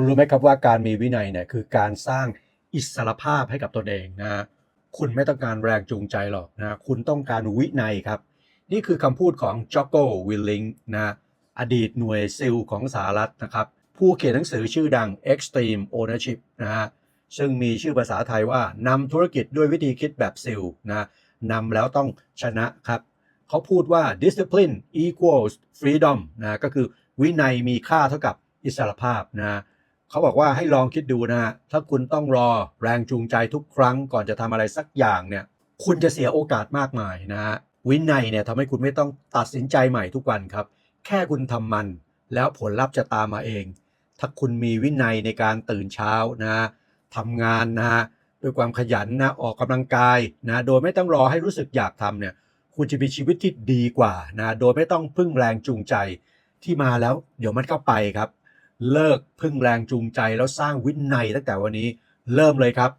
คุณรู้ไหมครับว่าการมีวินัยเนี่ยคือการสร้างอิสรภาพให้กับตนเองนะฮะคุณไม่ต้องการแรงจูงใจหรอกนะคุณต้องการวินัยครับ นี่คือคำพูดของจ็อกโกวิลลิงนะอดีตหน่วยซิลของสหรัฐนะครับ ผู้เขียนหนังสือชื่อดัง Extreme Ownership นะฮะซึ่งมีชื่อภาษาไทยว่านำธุรกิจด้วยวิธีคิดแบบซิลนะนำแล้วต้องชนะครับ เขาพูดว่า discipline equals freedom นะก็คือวินัยมีค่าเท่ากับอิสรภาพนะ เขาบอกว่าให้ลองคิดดูนะฮะถ้าคุณต้องรอแรงจูงใจทุกครั้งก่อนจะทำอะไรสักอย่างเนี่ย คุณจะเสียโอกาสมากมายนะฮะวินัยเนี่ยทำให้คุณไม่ต้องตัดสินใจใหม่ทุกวันครับ แค่คุณทำมัน แล้วผลลัพธ์จะตามมาเอง ถ้าคุณมีวินัยในการตื่นเช้านะทำงานนะฮะด้วยความขยันนะออกกำลังกายนะโดยไม่ต้องรอให้รู้สึกอยากทำเนี่ยคุณจะมีชีวิตที่ดีกว่านะโดยไม่ต้องพึ่งแรงจูงใจที่มาแล้ว เดี๋ยวมันก็ไปครับ เลิกพึ่งแรงจูงใจแล้วสร้างวินัยตั้งแต่วันนี้เริ่มเลยครับ